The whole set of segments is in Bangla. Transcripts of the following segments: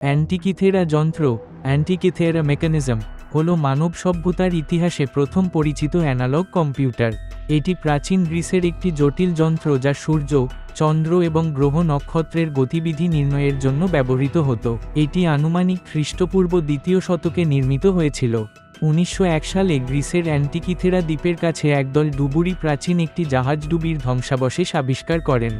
অ্যান্টিকিথেরা যন্ত্র, অ্যান্টিকিথেরা মেকানিজম হল মানব সভ্যতার ইতিহাসে প্রথম পরিচিত অ্যানালগ কম্পিউটার। এটি প্রাচীন গ্রিসের একটি জটিল যন্ত্র যা সূর্য, চন্দ্র এবং গ্রহ নক্ষত্রের গতিবিধি নির্ণয়ের জন্য ব্যবহৃত হতো। এটি আনুমানিক খ্রিস্টপূর্ব দ্বিতীয় শতকে নির্মিত হয়েছিল। উনিশশো এক সালে গ্রিসের অ্যান্টিকিথেরা দ্বীপের কাছে একদল ডুবুরি প্রাচীন একটি জাহাজডুবির ধ্বংসাবশেষ আবিষ্কার করেন।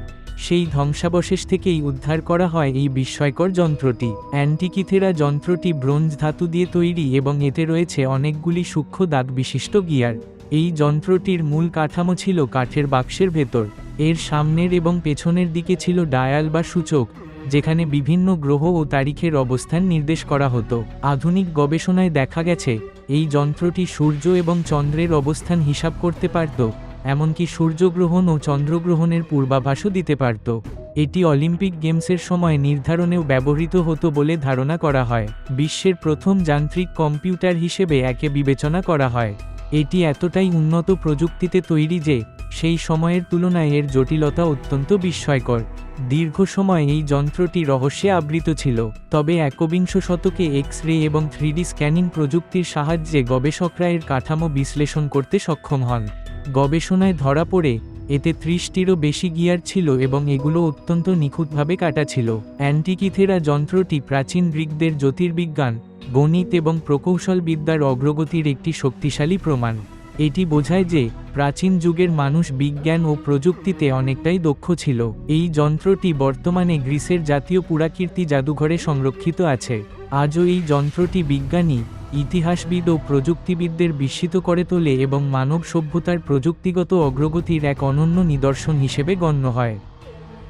সেই ধ্বংসাবশেষ থেকেই উদ্ধার করা হয় এই বিস্ময়কর যন্ত্রটি। অ্যান্টিকিথেরা যন্ত্রটি ব্রোঞ্জ ধাতু দিয়ে তৈরি এবং এতে রয়েছে অনেকগুলি সূক্ষ্ম দাগ বিশিষ্ট গিয়ার। এই যন্ত্রটির মূল কাঠামো ছিল কাঠের বাক্সের ভেতর। এর সামনের এবং পেছনের দিকে ছিল ডায়াল বা সূচক, যেখানে বিভিন্ন গ্রহ ও তারিখের অবস্থান নির্দেশ করা হতো। আধুনিক গবেষণায় দেখা গেছে, এই যন্ত্রটি সূর্য এবং চন্দ্রের অবস্থান হিসাব করতে পারত। এমনকি সূর্যগ্রহণ ও চন্দ্রগ্রহণের পূর্বাভাসও দিতে পারত। এটি অলিম্পিক গেমসের সময় নির্ধারণেও ব্যবহৃত হতো বলে ধারণা করা হয়। বিশ্বের প্রথম যান্ত্রিক কম্পিউটার হিসেবে একে বিবেচনা করা হয়। এটি এতটাই উন্নত প্রযুক্তিতে তৈরি যে, সেই সময়ের তুলনায় এর জটিলতা অত্যন্ত বিস্ময়কর। দীর্ঘ সময় এই যন্ত্রটি রহস্যে আবৃত ছিল, তবে একবিংশ শতকে এক্স রে এবং থ্রিডি স্ক্যানিং প্রযুক্তির সাহায্যে গবেষকরা এর কাঠামো বিশ্লেষণ করতে সক্ষম হন। গবেষণায় ধরা পড়ে, এতে ত্রিশটিরও বেশি গিয়ার ছিল এবং এগুলো অত্যন্ত নিখুঁতভাবে কাটা ছিল। অ্যান্টিকিথেরা যন্ত্রটি প্রাচীন গ্রিকদের জ্যোতির্বিজ্ঞান, গণিত এবং প্রকৌশল বিদ্যার অগ্রগতির একটি শক্তিশালী প্রমাণ। এটি বোঝায় যে, প্রাচীন যুগের মানুষ বিজ্ঞান ও প্রযুক্তিতে অনেকটাই দক্ষ ছিল। এই যন্ত্রটি বর্তমানে গ্রিসের জাতীয় পুরাকীর্তি জাদুঘরে সংরক্ষিত আছে। আজও এই যন্ত্রটি বিজ্ঞানী ইতিহাসবিদ ও প্রযুক্তিবিদদের বিস্মিত করে তোলে এবং মানব সভ্যতার প্রযুক্তিগত অগ্রগতির এক অনন্য নিদর্শন হিসেবে গণ্য হয়।